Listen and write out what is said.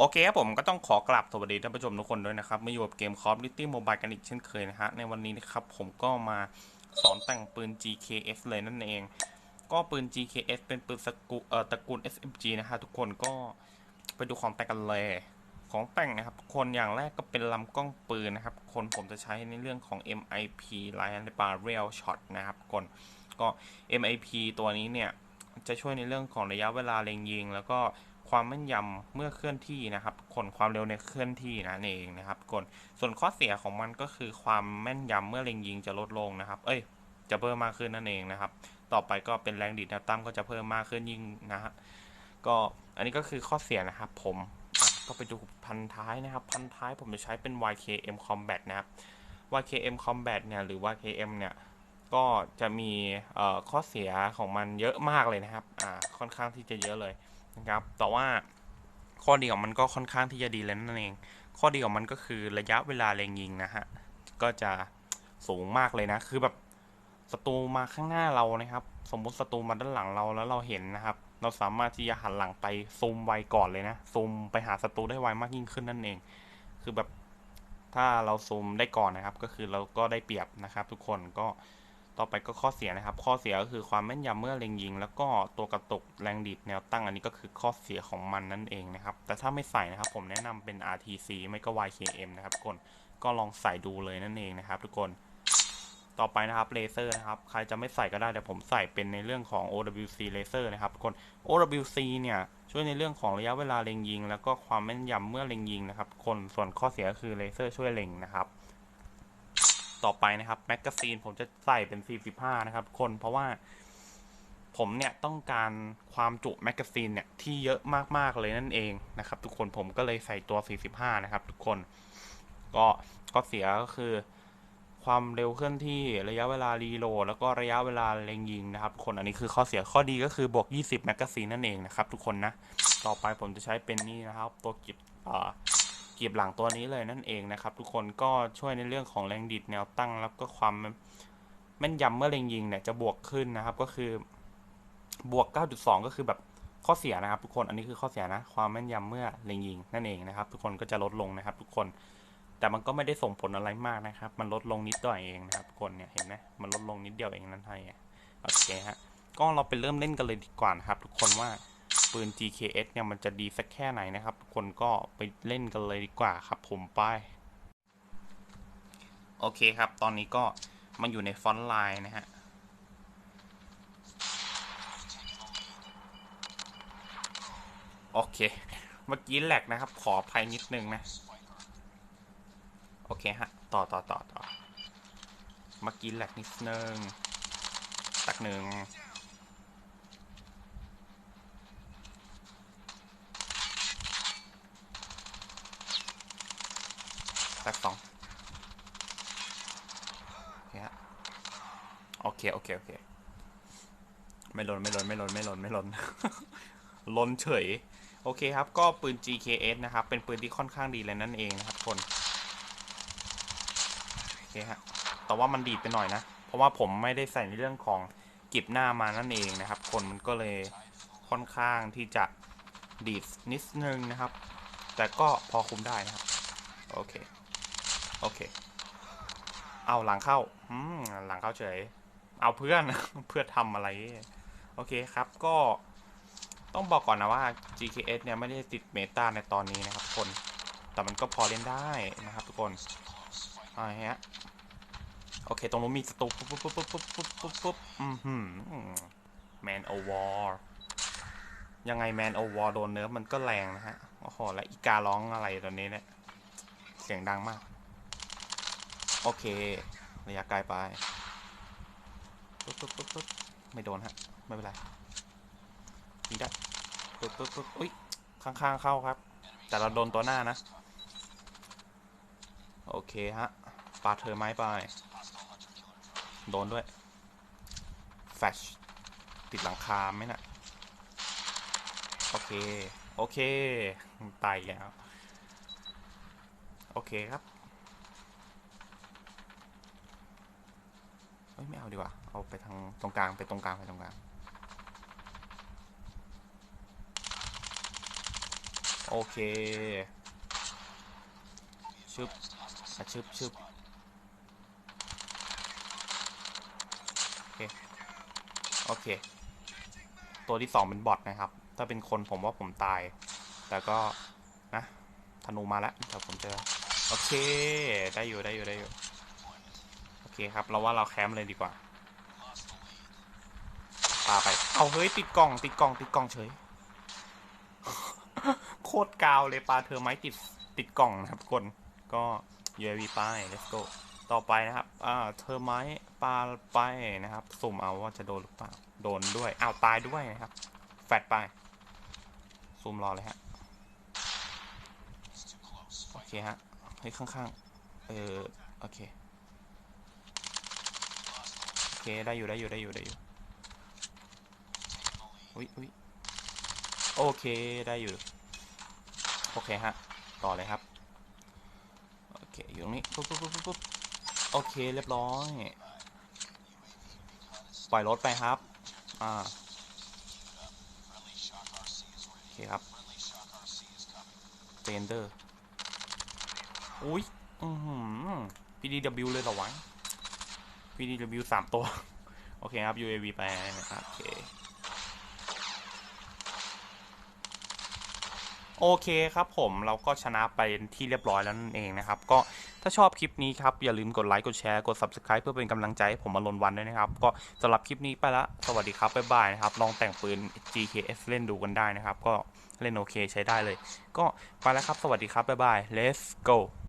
โอเคครับผมก็ต้องขอกลับสวัสดีท่านผู้ชมทุกคนด้วยนะครับ มาอยู่กับเกม Call of Duty Mobile กันอีกเช่นเคยนะฮะ ในวันนี้นะครับผมก็มาสอนแต่งปืน GKS เลยนั่นเอง ก็ปืน GKS เป็นปืนสกุเอ่อตระกูล SMG นะฮะ ทุกคนก็ไปดูของแต่งกันเลย ของแต่งนะครับ คนอย่างแรกก็เป็นลำกล้องปืนนะครับ คนผมจะใช้ในเรื่องของ MIP Lion Barrel Shot นะครับคนก็ MIP ตัวนี้เนี่ยจะช่วยในเรื่องของระยะเวลาเล็งยิง แล้วก็ ความแม่นยำเมื่อเคลื่อนที่นะครับคนความเร็วในเคลื่อนที่นั่นเองนะครับคนส่วนข้อเสียของมันก็คือความแม่นยำเมื่อเล็งยิงจะลดลงนะครับ เอ้ย จะเพิ่มมากขึ้นนั่นเองนะครับ ต่อไปก็เป็นแรงดีดแนวตั้งก็จะเพิ่มมากขึ้นยิ่งนะฮะก็อันนี้ก็คือข้อเสียนะครับ ผมก็ไปดูพันท้ายนะครับ พันท้ายผมจะใช้เป็น YKM Combat นะครับ YKM Combat เนี่ยหรือ YKM เนี่ยก็จะมีข้อเสียของมันเยอะมากเลยนะครับ ค่อนข้างที่จะเยอะเลย นะครับ แต่ว่าข้อดีของมันก็ค่อนข้างที่จะดีเลยนั่นเอง ข้อดีของมันก็คือระยะเวลาเลงยิงนะฮะ ก็จะสูงมากเลยนะ คือแบบศัตรูมาข้างหน้าเรานะครับ สมมุติศัตรูมาด้านหลังเราแล้วเราเห็นนะครับ เราสามารถที่จะหันหลังไปซูมไวก่อนเลยนะ ซูมไปหาศัตรูได้ไวมากยิ่งขึ้นนั่นเอง คือแบบถ้าเราซูมได้ก่อนนะครับ ก็คือเราก็ได้เปรียบนะครับ ทุกคนก็ ต่อไปก็ข้อเสียนะครับ ข้อเสียก็คือความแม่นยำเมื่อเล็งยิง แล้วก็ตัวกระตุกแรงดีดแนวตั้งอันนี้ก็คือข้อเสียของมันนั่นเองนะครับ แต่ถ้าไม่ใส่นะครับ ผมแนะนำเป็น RTC ไม่ก็ YKM นะครับทุกคนก็ลองใส่ดูเลยนั่นเองนะครับทุกคนต่อไปนะครับเลเซอร์นะครับใครจะไม่ใส่ก็ได้แต่ผมใส่เป็นในเรื่องของ OWC เลเซอร์นะครับทุกคน OWC เนี่ยช่วยในเรื่องของระยะเวลาเล็งยิง แล้วก็ความแม่นยำเมื่อเล็งยิงนะครับคนส่วนข้อเสียก็คือเลเซอร์ช่วยเล็งนะครับ ต่อไปนะครับแมกกาซีนผมจะใส่เป็น 45 นะครับทุกคนเพราะว่าผมเนี่ยต้องการความจุแมกกาซีนเนี่ยที่เยอะมากๆเลยนั่นเองนะครับ ทุกคนผมก็เลยใส่ตัว 45 นะครับ ทุกคนก็ข้อเสียก็คือ ความเร็วเคลื่อนที่ระยะเวลารีโหลดแล้วก็ระยะเวลาเล็งยิงนะครับทุกคนอันนี้คือข้อเสียข้อดีก็คือบวก 20 แมกกาซีนนั่นเองนะครับ ทุกคนนะ ต่อไปผมจะใช้เป็นนี่นะครับ ตัวกิบอ่า กีบหลังตัวนี้เลยนั่นเองนะครับ ทุกคนก็ช่วยในเรื่องของแรงดีดแนวตั้งแล้วก็ความแม่นยำเมื่อเล็งยิงเนี่ยจะบวกขึ้นนะครับก็คือบวก 9.2 ก็คือแบบข้อเสียนะครับ ทุกคนอันนี้คือข้อเสียนะ ความแม่นยำเมื่อเล็งยิงนั่นเองนะครับ ทุกคนก็จะลดลงนะครับ ทุกคน แต่มันก็ไม่ได้ส่งผลอะไรมากนะครับ มันลดลงนิดหน่อยเองนะครับทุกคนเนี่ยเห็นไหมมันลดลงนิดเดียวเองนั่นไงโอเคฮะก็เราไปเริ่มเล่นกันเลยดีกว่านะครับ ทุกคนว่า ปืน GKS เนี่ยมันจะดีสักแค่ไหนนะครับ ทุกคนก็ไปเล่นกันเลยดีกว่าครับผมไป โอเคครับ ตอนนี้ก็มาอยู่ในฟอนต์ไลน์นะฮะโอเค เมื่อกี้แหลกนะครับ ขออภัยนิดนึงนะ โอเคฮะ ต่อต่อต่อต่อ เมื่อกี้แหลกนิดนึง ตักหนึ่ง แตก สองโอเคฮะโอเคโอเคโอเคไม่หล่นไม่หล่นไม่หล่นไม่หล่นไม่หล่นหล่นเฉย โอเคครับ ก็ปืน GKS นะครับ เป็นปืนที่ค่อนข้างดีเลยนั่นเองนะครับคนโอเคฮะแต่ว่ามันดีดไปหน่อยนะ เพราะว่าผมไม่ได้ใส่ในเรื่องของกิบหน้ามานั่นเองนะครับ คนมันก็เลยค่อนข้างที่จะดีดนิดนึงนะครับ แต่ก็พอคุมได้นะครับ โอเค โอเค เอาหลังเข้าอืมหลังเข้าเฉย เอาเพื่อน เพื่อทำอะไร โอเคครับก็ต้องบอกก่อนนะว่า GKS เนี่ยไม่ได้ติดเมตาในตอนนี้นะครับทุกคน แต่มันก็พอเล่นได้นะครับทุกคนอ่าฮะโอเค ตรงนู้นมีศัตรูปุ๊บปุ๊บปุ๊บปุ๊บปุ๊บปุ๊บปุ๊บอืมหืมแมนโอวอร์ยังไงแมนโอวอร์โดนเนิร์ฟมันก็แรงนะฮะ โอ้โห แล้วอีการ้องอะไรตอนนี้เนี่ย เสียงดังมาก โอเค ระยะไกลไปปุ๊บปุ๊บปุ๊บปุ๊บไม่โดนฮะ ไม่เป็นไรยิงได้ปุ๊บปุ๊บปุ๊บอุ้ย ข้างๆเข้าครับ แต่เราโดนตัวหน้านะ โอเคฮะปาเธอไม้ไป โดนด้วย แฟช ติดหลังคาไหมนะ่ะ โอเค โอเค ตายแล้ว โอเคครับ เฮ้ย ไม่เอาดีกว่า เอา ไปทางตรงกลางไปตรงกลางไปตรงกลาง โอเค ชึบอะชึบชึบโอเค โอเค ตัวที่สองเป็นบอทนะครับ ถ้าเป็นคนผมว่าผมตาย แต่ก็นะธนูมาแล้วแต่ผมเจอ โอเค ได้อยู่ได้อยู่ได้อยู่โอเคครับ เราว่าเราแคมป์เลยดีกว่า ปาไป เอาเฮ้ยติดกล่องติดกล่องติดกล่องเฉย โคตรกาวเลยปลาเธอไม้ติดติดกล่องนะครับคนก็ UAV ไป let's go ต่อไปนะครับอ่าเธอไม้ปลาไปนะครับสุ่มเอาว่าจะโดนหรือเปล่าโดนด้วยอ้าวตายด้วยนะครับ แฟดไปซูมรอเลยฮะโอเคฮะเฮ้ยข้างๆเออโอเคโอเคได้อยู่ได้อยู่ได้อยู่ได้อยู่ อุ้ยอุ้ยโอเคได้อยู่ โอเคฮะ ต่อเลยครับ โอเค อยู่ตรงนี้ ปุ๊บปุ๊บปุ๊บปุ๊บโอเค เรียบร้อย ปล่อยรถไปครับ อ่า โอเคครับ เจนเดอร์ อุ้ย อือหือ PDW เลยเหรอวะ PDW สามตัว โอเคครับ UAV ไปโอเค โอเคครับผมเราก็ชนะไปที่เรียบร้อยแล้วนั่นเองนะครับ ก็ถ้าชอบคลิปนี้ครับ อย่าลืมกดไลค์กดแชร์กด Subscribe เพื่อเป็นกำลังใจให้ผมมาลนวันด้วยนะครับ ก็สำหรับคลิปนี้ไปละสวัสดีครับ บ๊ายบายนะครับ ลองแต่งปืน GKS เล่นดูกันได้นะครับ ก็เล่นโอเคใช้ได้เลย ก็ไปแล้วครับ สวัสดีครับ บ๊ายบาย let's go